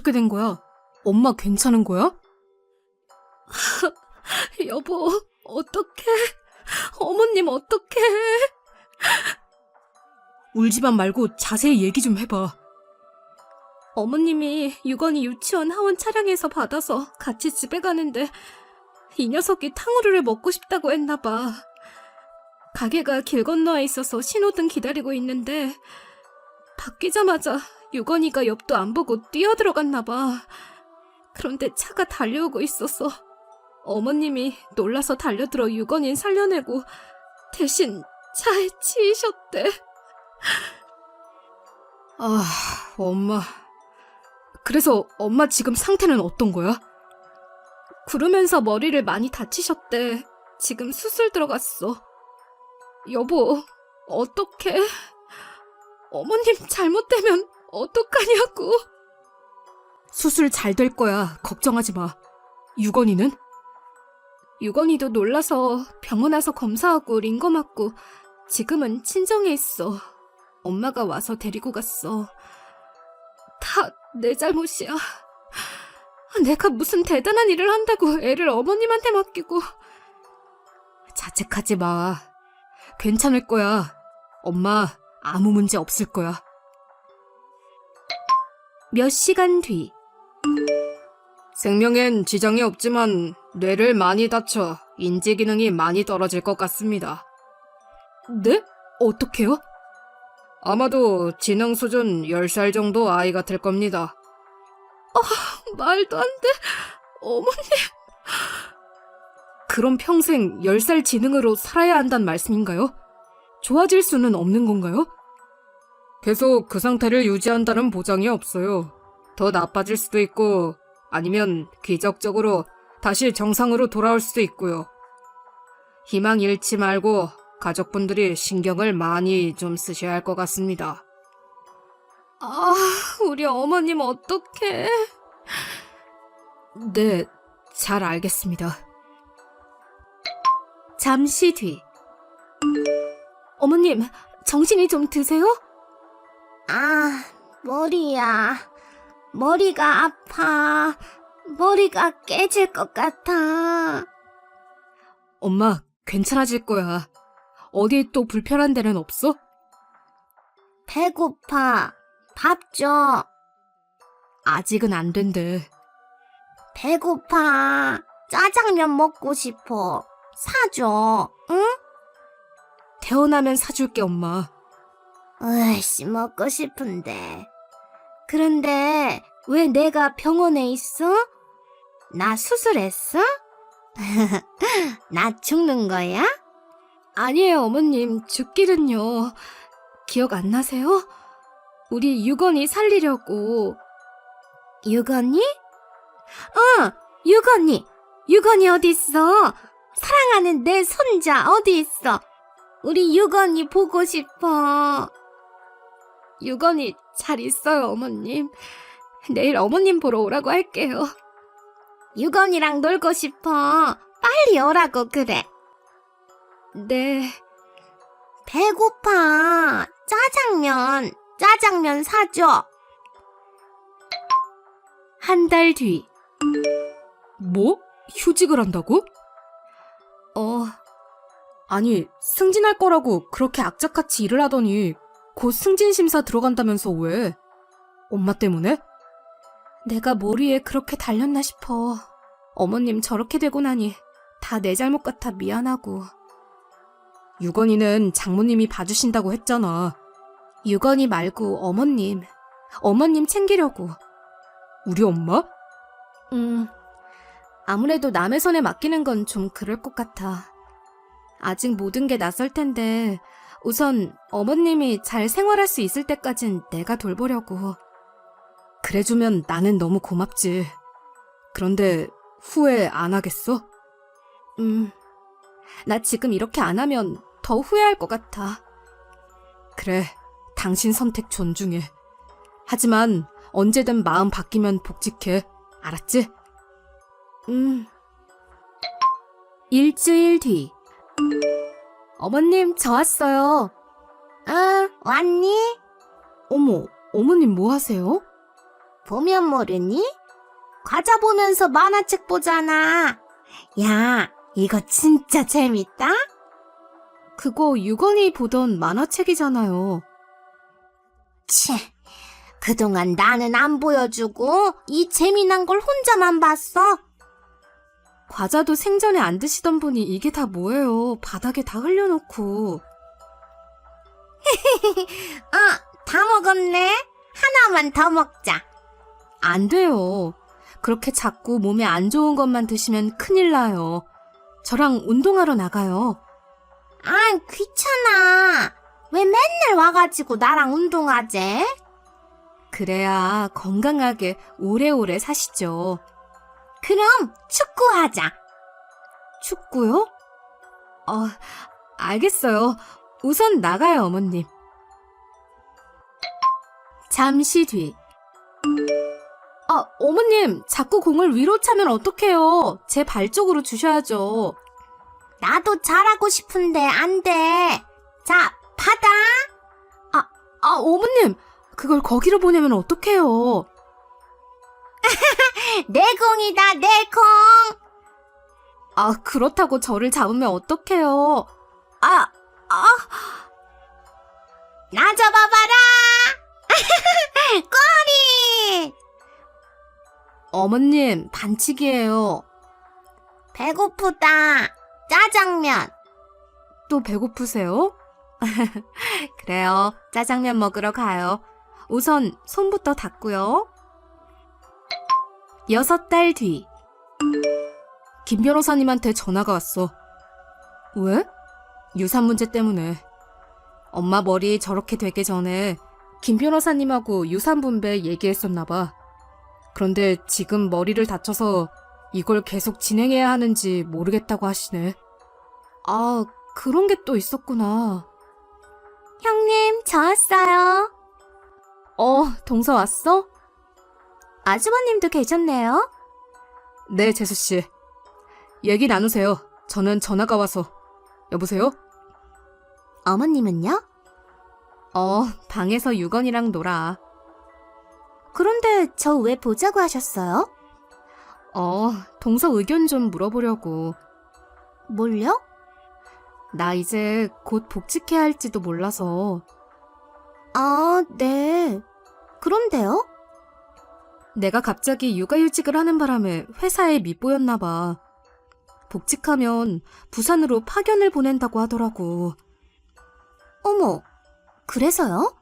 어떻게 된 거야? 엄마 괜찮은 거야? 여보, 어떡해. 어머님 어떡해. 울지만 말고 자세히 얘기 좀 해봐. 어머님이 유건이 유치원 하원 차량에서 받아서 같이 집에 가는데 이 녀석이 탕후루를 먹고 싶다고 했나 봐. 가게가 길 건너에 있어서 신호등 기다리고 있는데 바뀌자마자 유건이가 옆도 안 보고 뛰어들어갔나 봐. 그런데 차가 달려오고 있어서 어머님이 놀라서 달려들어 유건인 살려내고 대신 차에 치이셨대. 아, 엄마. 그래서 엄마 지금 상태는 어떤 거야? 구르면서 머리를 많이 다치셨대. 지금 수술 들어갔어. 여보, 어떡해? 어머님 잘못되면 어떡하냐고. 수술 잘 될 거야. 걱정하지 마. 유건이는? 유건이도 놀라서 병원 와서 검사하고 링거 맞고 지금은 친정에 있어. 엄마가 와서 데리고 갔어. 다 내 잘못이야. 내가 무슨 대단한 일을 한다고 애를 어머님한테 맡기고. 자책하지 마. 괜찮을 거야. 엄마 아무 문제 없을 거야. 몇 시간 뒤. 생명엔 지장이 없지만 뇌를 많이 다쳐 인지 기능이 많이 떨어질 것 같습니다. 네? 어떻게요? 아마도 지능 수준 10살 정도 아이가 될 겁니다. 아, 말도 안 돼. 어머니. 그럼 평생 10살 지능으로 살아야 한단 말씀인가요? 좋아질 수는 없는 건가요? 계속 그 상태를 유지한다는 보장이 없어요. 더 나빠질 수도 있고, 아니면 기적적으로 다시 정상으로 돌아올 수도 있고요. 희망 잃지 말고 가족분들이 신경을 많이 좀 쓰셔야 할 것 같습니다. 아, 우리 어머님 어떡해. 네, 잘 알겠습니다. 잠시 뒤. 어머님, 정신이 좀 드세요? 아, 머리야. 머리가 아파. 머리가 깨질 것 같아. 엄마, 괜찮아질 거야. 어디 또 불편한 데는 없어? 배고파. 밥 줘. 아직은 안 된대. 배고파. 짜장면 먹고 싶어. 사줘. 응? 태어나면 사줄게, 엄마. 으이씨, 먹고 싶은데. 그런데 왜 내가 병원에 있어? 나 수술했어? 나 죽는 거야? 아니에요, 어머님. 죽기는요. 기억 안 나세요? 우리 유건이 살리려고. 유건이? 어, 유건이. 유건이 어디 있어? 사랑하는 내 손자 어디 있어? 우리 유건이 보고 싶어. 유건이 잘 있어요, 어머님. 내일 어머님 보러 오라고 할게요. 유건이랑 놀고 싶어. 빨리 오라고 그래. 네. 배고파. 짜장면. 짜장면 사줘. 한 달 뒤. 뭐? 휴직을 한다고? 어. 아니, 승진할 거라고 그렇게 악착같이 일을 하더니 곧 승진 심사 들어간다면서 왜? 엄마 때문에? 내가 머리에 그렇게 달렸나 싶어. 어머님 저렇게 되고 나니 다 내 잘못 같아 미안하고. 유건이는 장모님이 봐주신다고 했잖아. 유건이 말고 어머님. 어머님 챙기려고. 우리 엄마? 음, 아무래도 남의 손에 맡기는 건 좀 그럴 것 같아. 아직 모든 게 낯설 텐데, 우선 어머님이 잘 생활할 수 있을 때까진 내가 돌보려고. 그래주면 나는 너무 고맙지. 그런데 후회 안 하겠어? 음, 나 지금 이렇게 안 하면 더 후회할 것 같아. 그래, 당신 선택 존중해. 하지만 언제든 마음 바뀌면 복직해. 알았지? 음. 일주일 뒤. 어머님, 저 왔어요. 응, 왔니? 어머, 어머님 뭐 하세요? 보면 모르니? 과자 보면서 만화책 보잖아. 야, 이거 진짜 재밌다? 그거 유건이 보던 만화책이잖아요. 치, 그동안 나는 안 보여주고 이 재미난 걸 혼자만 봤어. 과자도 생전에 안 드시던 분이 이게 다 뭐예요. 바닥에 다 흘려놓고. 아, 다 먹었네. 하나만 더 먹자. 안 돼요. 그렇게 자꾸 몸에 안 좋은 것만 드시면 큰일 나요. 저랑 운동하러 나가요. 아, 귀찮아. 왜 맨날 와가지고 나랑 운동하재? 그래야 건강하게 오래오래 사시죠. 그럼 축구하자. 축구요? 어, 알겠어요. 우선 나가요, 어머님. 잠시 뒤. 아, 어머님, 자꾸 공을 위로 차면 어떡해요? 제 발 쪽으로 주셔야죠. 나도 잘하고 싶은데 안 돼. 자, 받아. 아, 어머님, 그걸 거기로 보내면 어떡해요? 내 공이다, 내 공. 아, 그렇다고 저를 잡으면 어떡해요? 아, 아. 나 잡아봐라. 꼬리. 어머님, 반칙이에요. 배고프다. 짜장면. 또 배고프세요? 그래요. 짜장면 먹으러 가요. 우선 손부터 닦고요. 여섯 달 뒤. 김 변호사님한테 전화가 왔어. 왜? 유산 문제 때문에. 엄마 머리 저렇게 되기 전에 김 변호사님하고 유산 분배 얘기했었나 봐. 그런데 지금 머리를 다쳐서 이걸 계속 진행해야 하는지 모르겠다고 하시네. 아, 그런 게 또 있었구나. 형님, 저 왔어요. 어, 동서 왔어? 아주버님도 계셨네요. 네, 재수씨. 얘기 나누세요. 저는 전화가 와서. 여보세요? 어머님은요? 어, 방에서 유건이랑 놀아. 그런데 저 왜 보자고 하셨어요? 어, 동서 의견 좀 물어보려고. 뭘요? 나 이제 곧 복직해야 할지도 몰라서. 아, 네. 그런데요? 내가 갑자기 육아휴직을 하는 바람에 회사에 밉보였나 봐. 복직하면 부산으로 파견을 보낸다고 하더라고. 어머, 그래서요?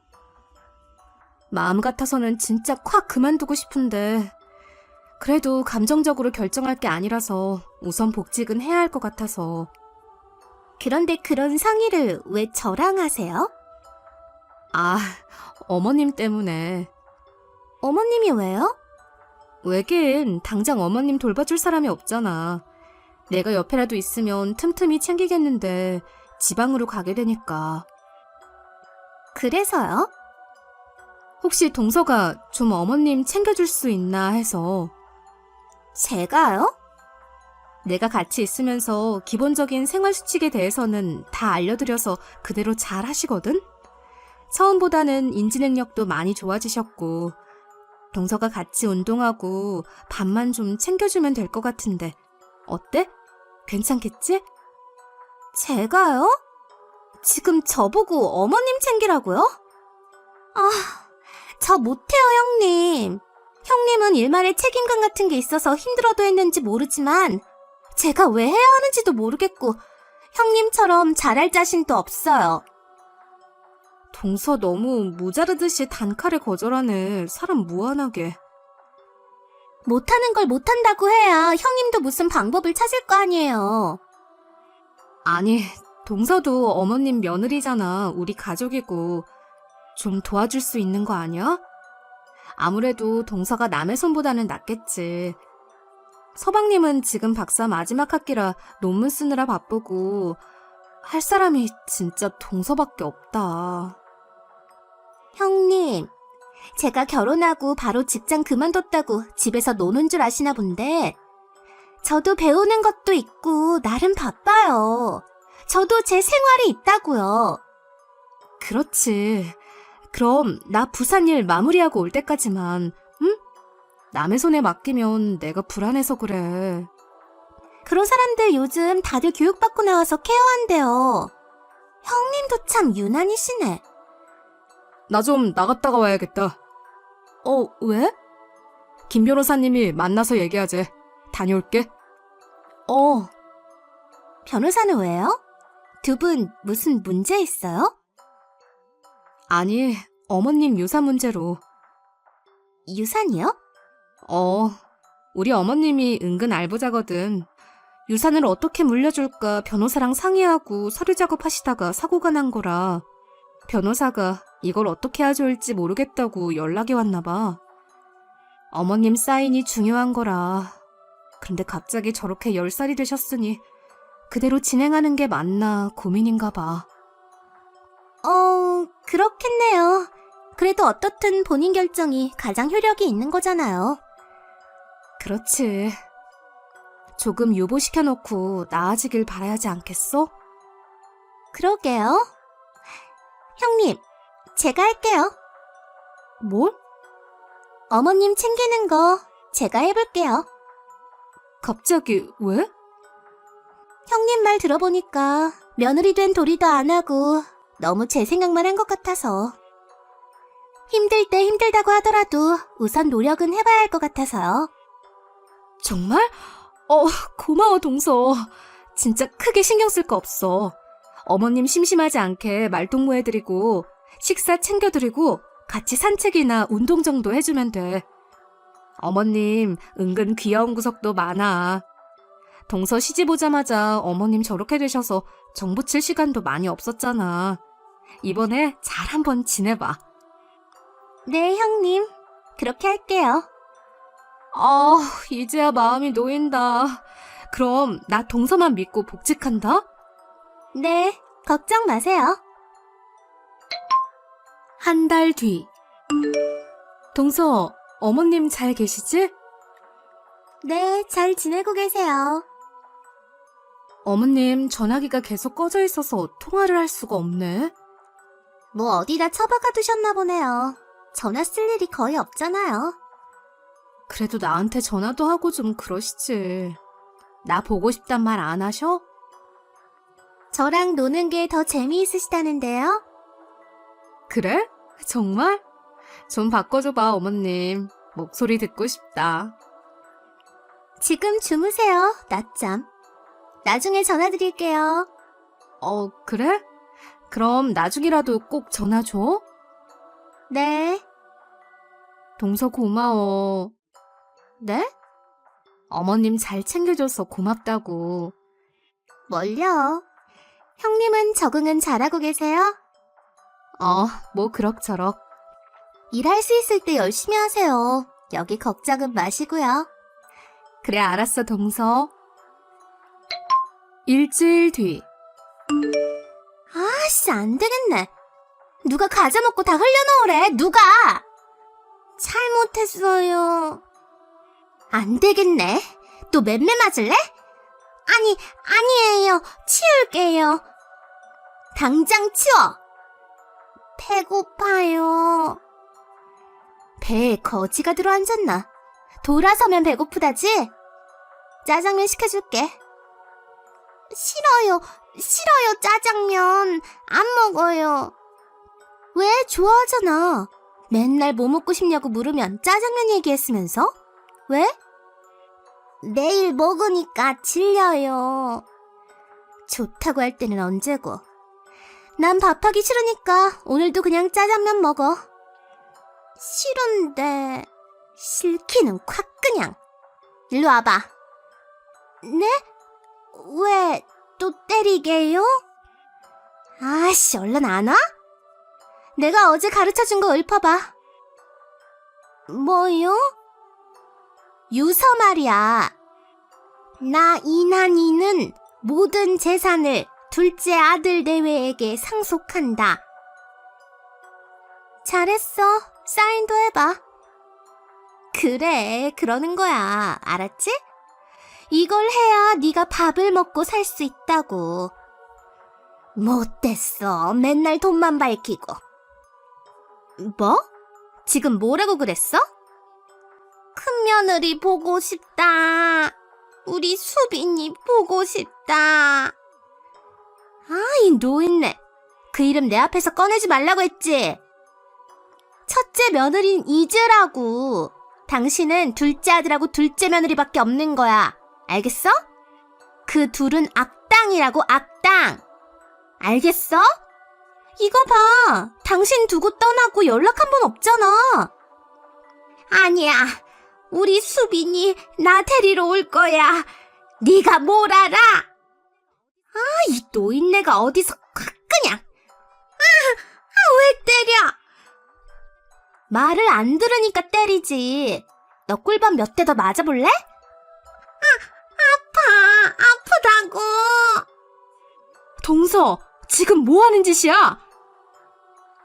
마음 같아서는 진짜 콱 그만두고 싶은데 그래도 감정적으로 결정할 게 아니라서 우선 복직은 해야 할 것 같아서 그런데 그런 상의를 왜 저랑 하세요? 아 어머님 때문에 어머님이 왜요? 왜긴 당장 어머님 돌봐줄 사람이 없잖아 내가 옆에라도 있으면 틈틈이 챙기겠는데 지방으로 가게 되니까 그래서요? 혹시 동서가 좀 어머님 챙겨줄 수 있나 해서 제가요? 내가 같이 있으면서 기본적인 생활 수칙에 대해서는 다 알려드려서 그대로 잘 하시거든? 처음보다는 인지 능력도 많이 좋아지셨고, 동서가 같이 운동하고 밥만 좀 챙겨주면 될 것 같은데, 어때? 괜찮겠지? 제가요? 지금 저보고 어머님 챙기라고요? 아, 저 못해요, 형님. 형님은 일말의 책임감 같은 게 있어서 힘들어도 했는지 모르지만, 제가 왜 해야 하는지도 모르겠고, 형님처럼 잘할 자신도 없어요. 동서 너무 모자르듯이 단칼에 거절하네. 사람 무한하게. 못하는 걸 못한다고 해야 형님도 무슨 방법을 찾을 거 아니에요. 아니, 동서도 어머님 며느리잖아. 우리 가족이고. 좀 도와줄 수 있는 거 아니야? 아무래도 동서가 남의 손보다는 낫겠지. 서방님은 지금 박사 마지막 학기라 논문 쓰느라 바쁘고, 할 사람이 진짜 동서밖에 없다. 형님, 제가 결혼하고 바로 직장 그만뒀다고 집에서 노는 줄 아시나 본데, 저도 배우는 것도 있고 나름 바빠요. 저도 제 생활이 있다고요. 그렇지. 그럼 나 부산 일 마무리하고 올 때까지만, 응? 남의 손에 맡기면 내가 불안해서 그래. 그런 사람들 요즘 다들 교육받고 나와서 케어한대요. 형님도 참 유난이시네. 나 좀 나갔다가 와야겠다. 어, 왜? 김 변호사님이 만나서 얘기하재. 다녀올게. 어, 변호사는 왜요? 두 분 무슨 문제 있어요? 아니, 어머님 유산 문제로. 유산이요? 어, 우리 어머님이 은근 알부자거든. 유산을 어떻게 물려줄까 변호사랑 상의하고 서류 작업하시다가 사고가 난 거라. 변호사가 이걸 어떻게 해야 좋을지 모르겠다고 연락이 왔나 봐. 어머님 사인이 중요한 거라. 그런데 갑자기 저렇게 10살이 되셨으니 그대로 진행하는 게 맞나 고민인가 봐. 어, 그렇겠네요. 그래도 어떻든 본인 결정이 가장 효력이 있는 거잖아요. 그렇지. 조금 유보시켜놓고 나아지길 바라야지 않겠어? 그러게요. 형님, 제가 할게요. 뭘? 어머님 챙기는 거 제가 해볼게요. 갑자기 왜? 형님 말 들어보니까 며느리 된 도리도 안 하고 너무 제 생각만 한 것 같아서. 힘들 때 힘들다고 하더라도 우선 노력은 해봐야 할 것 같아서요. 정말? 어, 고마워, 동서. 진짜 크게 신경 쓸 거 없어. 어머님 심심하지 않게 말동무 해드리고, 식사 챙겨드리고, 같이 산책이나 운동 정도 해주면 돼. 어머님, 은근 귀여운 구석도 많아. 동서 시집 오자마자 어머님 저렇게 되셔서 정 붙일 시간도 많이 없었잖아. 이번에 잘 한번 지내봐. 네, 형님. 그렇게 할게요. 아, 이제야 마음이 놓인다. 그럼 나 동서만 믿고 복직한다? 네, 걱정 마세요. 한 달 뒤. 동서, 어머님 잘 계시지? 네, 잘 지내고 계세요. 어머님 전화기가 계속 꺼져 있어서 통화를 할 수가 없네. 뭐 어디다 처박아 두셨나 보네요. 전화 쓸 일이 거의 없잖아요. 그래도 나한테 전화도 하고 좀 그러시지. 나 보고 싶단 말 안 하셔? 저랑 노는 게 더 재미있으시다는데요? 그래? 정말? 좀 바꿔줘봐, 어머님. 목소리 듣고 싶다. 지금 주무세요, 낮잠. 나중에 전화 드릴게요. 어, 그래? 그럼 나중이라도 꼭 전화 줘. 네. 동서 고마워. 네? 어머님 잘 챙겨줘서 고맙다고. 뭘요? 형님은 적응은 잘하고 계세요? 어, 뭐 그럭저럭. 일할 수 있을 때 열심히 하세요. 여기 걱정은 마시고요. 그래, 알았어, 동서. 일주일 뒤. 아씨, 안 되겠네. 누가 과자 먹고 다 흘려놓으래, 누가! 잘못했어요. 안 되겠네. 또 맴매 맞을래? 아니, 아니에요. 치울게요. 당장 치워. 배고파요. 배에 거지가 들어앉았나? 돌아서면 배고프다지? 짜장면 시켜줄게. 싫어요. 싫어요, 짜장면. 안 먹어요. 왜? 좋아하잖아. 맨날 뭐 먹고 싶냐고 물으면 짜장면 얘기했으면서? 왜? 매일 먹으니까 질려요. 좋다고 할 때는 언제고. 난 밥하기 싫으니까 오늘도 그냥 짜장면 먹어. 싫은데, 싫기는 콱 그냥. 일로 와봐. 네? 왜 또 때리게요? 아씨, 얼른 안 와? 내가 어제 가르쳐 준 거 읊어봐. 뭐요? 유서 말이야. 나 이난이는 모든 재산을 둘째 아들 내외에게 상속한다. 잘했어. 사인도 해봐. 그래, 그러는 거야. 알았지? 이걸 해야 네가 밥을 먹고 살 수 있다고. 못됐어. 맨날 돈만 밝히고. 뭐? 지금 뭐라고 그랬어? 큰 며느리 보고 싶다. 우리 수빈이 보고 싶다. 아, 이 노인네. 그 이름 내 앞에서 꺼내지 말라고 했지? 첫째 며느리는 이즈라고. 당신은 둘째 아들하고 둘째 며느리밖에 없는 거야. 알겠어? 그 둘은 악당이라고, 악당. 알겠어? 이거 봐. 당신 두고 떠나고 연락 한 번 없잖아. 아니야. 우리 수빈이 나 데리러 올 거야. 네가 뭘 알아? 아, 이 노인네가 어디서 확 그냥. 아, 아, 왜 때려? 말을 안 들으니까 때리지. 너 꿀밤 몇 대 더 맞아볼래? 아, 아파. 아프다고. 동서, 지금 뭐 하는 짓이야?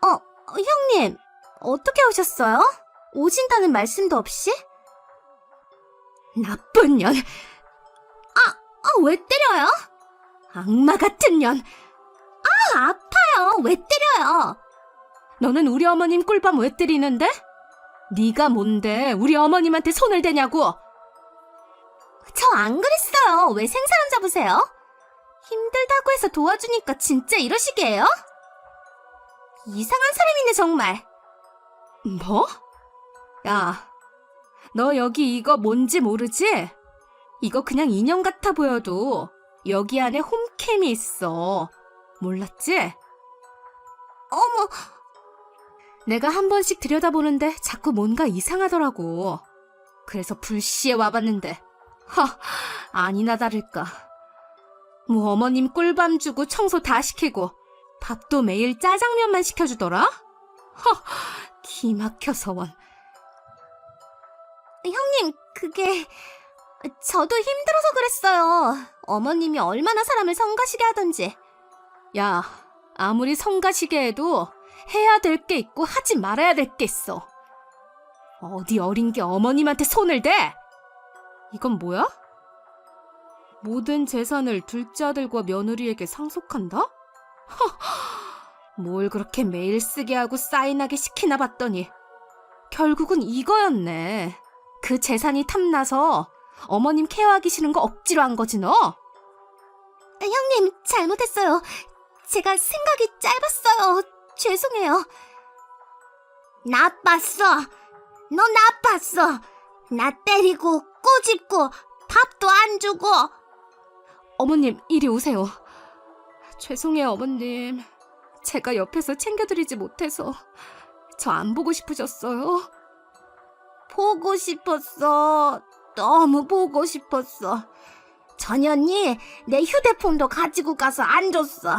어, 어, 형님, 어떻게 오셨어요? 오신다는 말씀도 없이? 나쁜 년, 아, 왜 때려요? 악마 같은 년. 아, 아파요. 왜 때려요? 너는 우리 어머님 꿀밤 왜 때리는데? 네가 뭔데 우리 어머님한테 손을 대냐고? 저 안 그랬어요. 왜 생사람 잡으세요? 힘들다고 해서 도와주니까 진짜 이러시게요? 이상한 사람이네, 정말. 뭐? 야, 너 여기 이거 뭔지 모르지? 이거 그냥 인형 같아 보여도 여기 안에 홈캠이 있어. 몰랐지? 어머, 내가 한 번씩 들여다보는데 자꾸 뭔가 이상하더라고. 그래서 불시에 와봤는데, 하, 아니나 다를까. 뭐 어머님 꿀밤 주고 청소 다 시키고, 밥도 매일 짜장면만 시켜주더라? 허, 기막혀서 원. 형님, 그게, 저도 힘들어서 그랬어요. 어머님이 얼마나 사람을 성가시게 하던지. 야, 아무리 성가시게 해도 해야 될 게 있고 하지 말아야 될 게 있어. 어디 어린 게 어머님한테 손을 대? 이건 뭐야? 모든 재산을 둘째 아들과 며느리에게 상속한다? 허, 뭘 그렇게 매일 쓰게 하고 사인하게 시키나 봤더니 결국은 이거였네. 그 재산이 탐나서 어머님 케어하기 싫은 거 억지로 한 거지 너? 형님, 잘못했어요. 제가 생각이 짧았어요. 죄송해요. 나빴어. 너 나빴어. 나 때리고 꼬집고 밥도 안 주고. 어머님, 이리 오세요. 죄송해요, 어머님. 제가 옆에서 챙겨드리지 못해서 저 안 보고 싶으셨어요? 보고 싶었어. 너무 보고 싶었어. 전현이 내 휴대폰도 가지고 가서 안 줬어.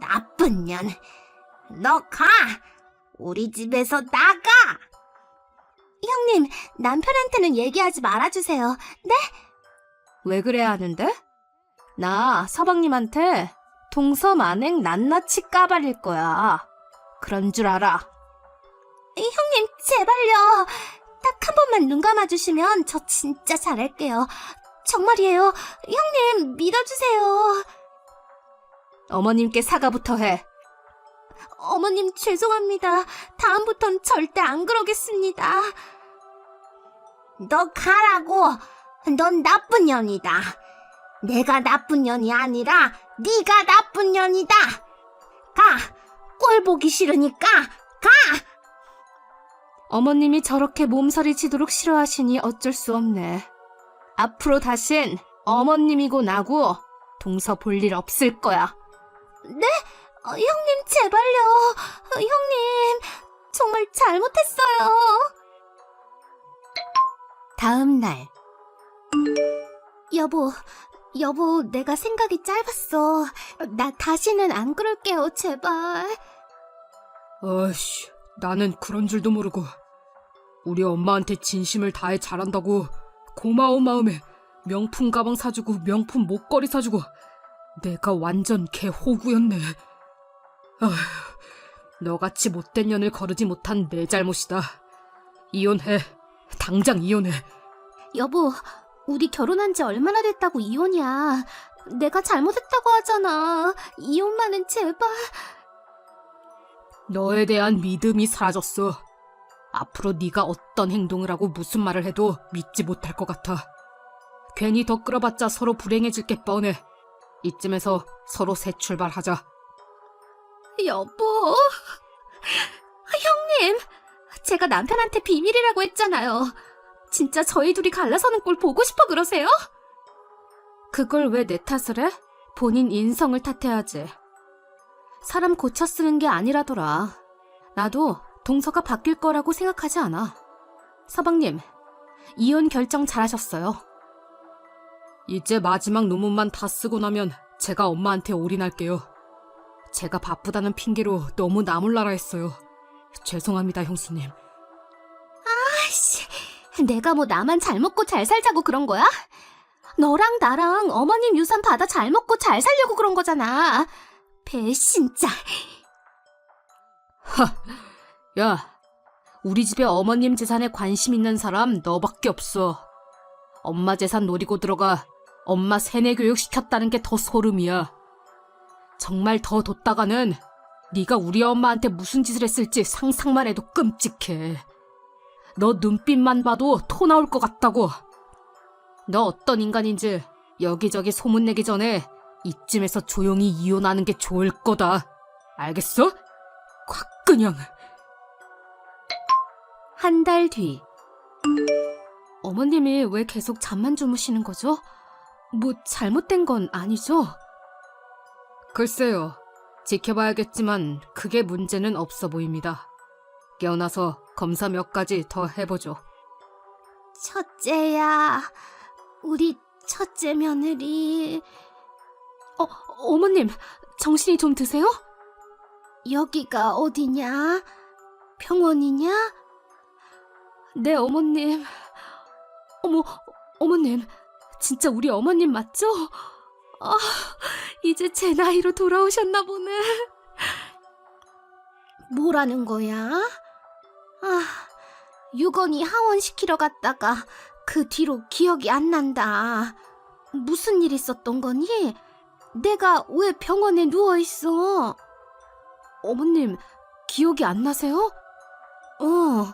나쁜 년. 너 가. 우리 집에서 나가. 형님, 남편한테는 얘기하지 말아주세요. 네? 왜 그래야 하는데? 나 서방님한테 동서 만행 낱낱이 까발릴 거야. 그런 줄 알아. 형님, 제발요. 딱 한 번만 눈 감아주시면 저 진짜 잘할게요. 정말이에요. 형님, 믿어주세요. 어머님께 사과부터 해. 어머님 죄송합니다. 다음부턴 절대 안 그러겠습니다. 너 가라고. 넌 나쁜 년이다. 내가 나쁜 년이 아니라 네가 나쁜 년이다. 가. 꼴 보기 싫으니까 가. 어머님이 저렇게 몸서리 치도록 싫어하시니 어쩔 수 없네. 앞으로 다신 어머님이고 나고 동서 볼 일 없을 거야. 어, 형님 제발요. 어, 형님 정말 잘못했어요. 다음 날 여보, 여보, 내가 생각이 짧았어. 나 다시는 안 그럴게요, 제발. 어이씨, 나는 그런 줄도 모르고 우리 엄마한테 진심을 다해 잘한다고 고마운 마음에 명품 가방 사주고 명품 목걸이 사주고 내가 완전 개 호구였네. 아휴, 너같이 못된 년을 거르지 못한 내 잘못이다. 이혼해. 당장 이혼해. 여보, 우리 결혼한 지 얼마나 됐다고 이혼이야. 내가 잘못했다고 하잖아. 이혼만은 제발. 너에 대한 믿음이 사라졌어. 앞으로 네가 어떤 행동을 하고 무슨 말을 해도 믿지 못할 것 같아. 괜히 더 끌어봤자 서로 불행해질 게 뻔해. 이쯤에서 서로 새 출발하자. 여보. 형님, 제가 남편한테 비밀이라고 했잖아요. 진짜 저희 둘이 갈라서는 꼴 보고 싶어 그러세요? 그걸 왜 내 탓을 해? 본인 인성을 탓해야지. 사람 고쳐 쓰는 게 아니라더라. 나도 동서가 바뀔 거라고 생각하지 않아. 서방님, 이혼 결정 잘하셨어요. 이제 마지막 논문만 다 쓰고 나면 제가 엄마한테 올인할게요. 제가 바쁘다는 핑계로 너무 나몰라라 했어요. 죄송합니다, 형수님. 아이씨, 내가 뭐 나만 잘 먹고 잘 살자고 그런 거야? 너랑 나랑 어머님 유산 받아 잘 먹고 잘 살려고 그런 거잖아. 배신자. 야, 우리 집에 어머님 재산에 관심 있는 사람 너밖에 없어. 엄마 재산 노리고 들어가 엄마 세뇌 교육 시켰다는 게 더 소름이야. 정말 더 뒀다가는 네가 우리 엄마한테 무슨 짓을 했을지 상상만 해도 끔찍해. 너 눈빛만 봐도 토 나올 것 같다고. 너 어떤 인간인지 여기저기 소문내기 전에 이쯤에서 조용히 이혼하는 게 좋을 거다. 알겠어? 확 그냥. 한 달 뒤. 어머님이 왜 계속 잠만 주무시는 거죠? 뭐 잘못된 건 아니죠? 글쎄요. 지켜봐야겠지만 크게 문제는 없어 보입니다. 깨어나서 검사 몇 가지 더 해보죠. 첫째야, 우리 첫째 며느리. 어, 어머님, 정신이 좀 드세요? 여기가 어디냐? 병원이냐? 네, 어머님. 어머, 어머님, 진짜 우리 어머님 맞죠? 아, 이제 제 나이로 돌아오셨나 보네. 뭐라는 거야? 아, 유건이 하원시키러 갔다가 그 뒤로 기억이 안 난다. 무슨 일 있었던 거니? 내가 왜 병원에 누워 있어? 어머님, 기억이 안 나세요? 어,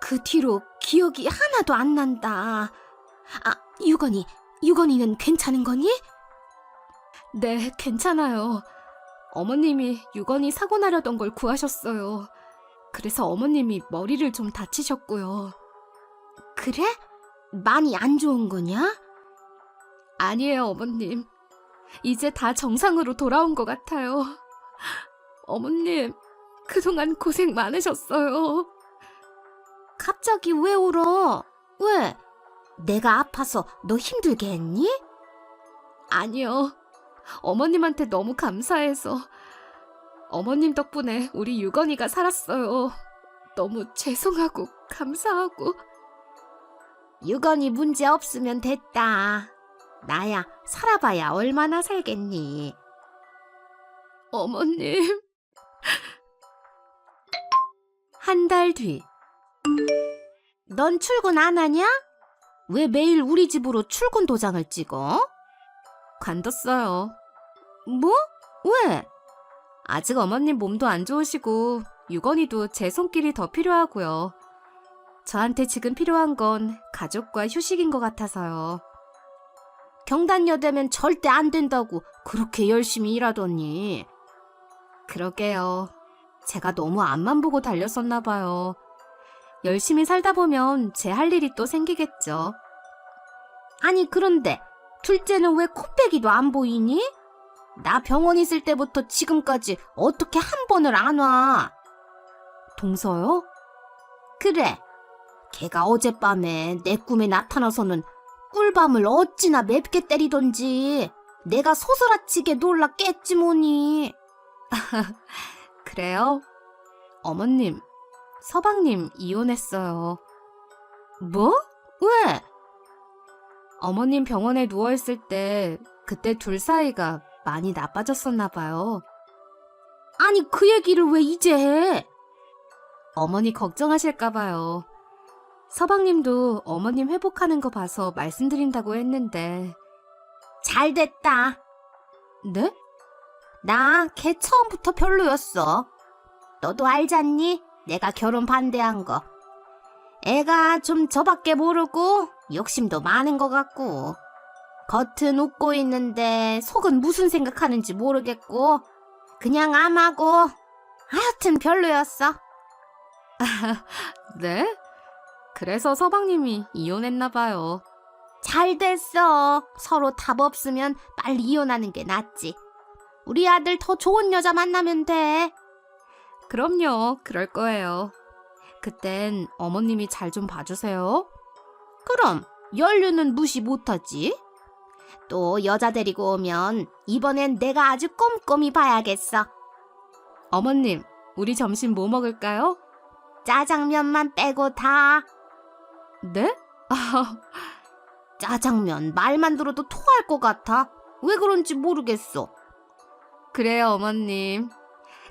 그 뒤로 기억이 하나도 안 난다. 아, 유건이, 유건이는 괜찮은 거니? 네, 괜찮아요. 어머님이 유건이 사고 나려던 걸 구하셨어요. 그래서 어머님이 머리를 좀 다치셨고요. 그래? 많이 안 좋은 거냐? 아니에요, 어머님. 이제 다 정상으로 돌아온 것 같아요. 어머님, 그동안 고생 많으셨어요. 갑자기 왜 울어? 왜? 내가 아파서 너 힘들게 했니? 아니요. 어머님한테 너무 감사해서. 어머님 덕분에 우리 유건이가 살았어요. 너무 죄송하고 감사하고. 유건이 문제 없으면 됐다. 나야 살아봐야 얼마나 살겠니? 어머님. 한 달 뒤. 넌 출근 안 하냐? 왜 매일 우리 집으로 출근 도장을 찍어? 관뒀어요. 뭐? 왜? 아직 어머님 몸도 안 좋으시고 유건이도 제 손길이 더 필요하고요. 저한테 지금 필요한 건 가족과 휴식인 것 같아서요. 경단여대면 절대 안 된다고 그렇게 열심히 일하더니. 그러게요. 제가 너무 앞만 보고 달렸었나 봐요. 열심히 살다 보면 제 할 일이 또 생기겠죠. 아니, 그런데 둘째는 왜 코빼기도 안 보이니? 나 병원 있을 때부터 지금까지 어떻게 한 번을 안 와? 동서요? 그래. 걔가 어젯밤에 내 꿈에 나타나서는 꿀밤을 어찌나 맵게 때리던지 내가 소스라치게 놀라 깼지 뭐니. 그래요? 어머님, 서방님 이혼했어요. 뭐? 왜? 어머님 병원에 누워있을 때 그때 둘 사이가 많이 나빠졌었나 봐요. 아니, 그 얘기를 왜 이제 해? 어머니 걱정하실까 봐요. 서방님도 어머님 회복하는 거 봐서 말씀드린다고 했는데. 잘 됐다. 네? 나 걔 처음부터 별로였어. 너도 알잖니? 내가 결혼 반대한 거. 애가 좀 저밖에 모르고 욕심도 많은 것 같고 겉은 웃고 있는데 속은 무슨 생각하는지 모르겠고 그냥 암하고 하여튼 별로였어. 네? 그래서 서방님이 이혼했나 봐요. 잘 됐어. 서로 답 없으면 빨리 이혼하는 게 낫지. 우리 아들 더 좋은 여자 만나면 돼. 그럼요, 그럴 거예요. 그땐 어머님이 잘 좀 봐주세요. 그럼 연륜은 무시 못하지. 또 여자 데리고 오면 이번엔 내가 아주 꼼꼼히 봐야겠어. 어머님, 우리 점심 뭐 먹을까요? 짜장면만 빼고 다. 네? 짜장면 말만 들어도 토할 것 같아. 왜 그런지 모르겠어. 그래요, 어머님.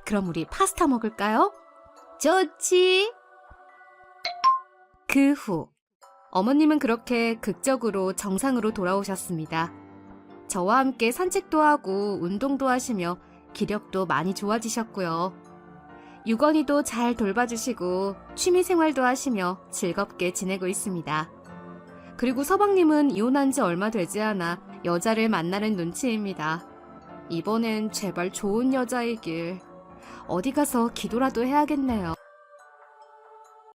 그럼 우리 파스타 먹을까요? 좋지. 그 후, 어머님은 그렇게 극적으로 정상으로 돌아오셨습니다. 저와 함께 산책도 하고 운동도 하시며 기력도 많이 좋아지셨고요. 유건이도 잘 돌봐주시고 취미 생활도 하시며 즐겁게 지내고 있습니다. 그리고 서방님은 이혼한 지 얼마 되지 않아 여자를 만나는 눈치입니다. 이번엔 제발 좋은 여자이길. 어디 가서 기도라도 해야겠네요.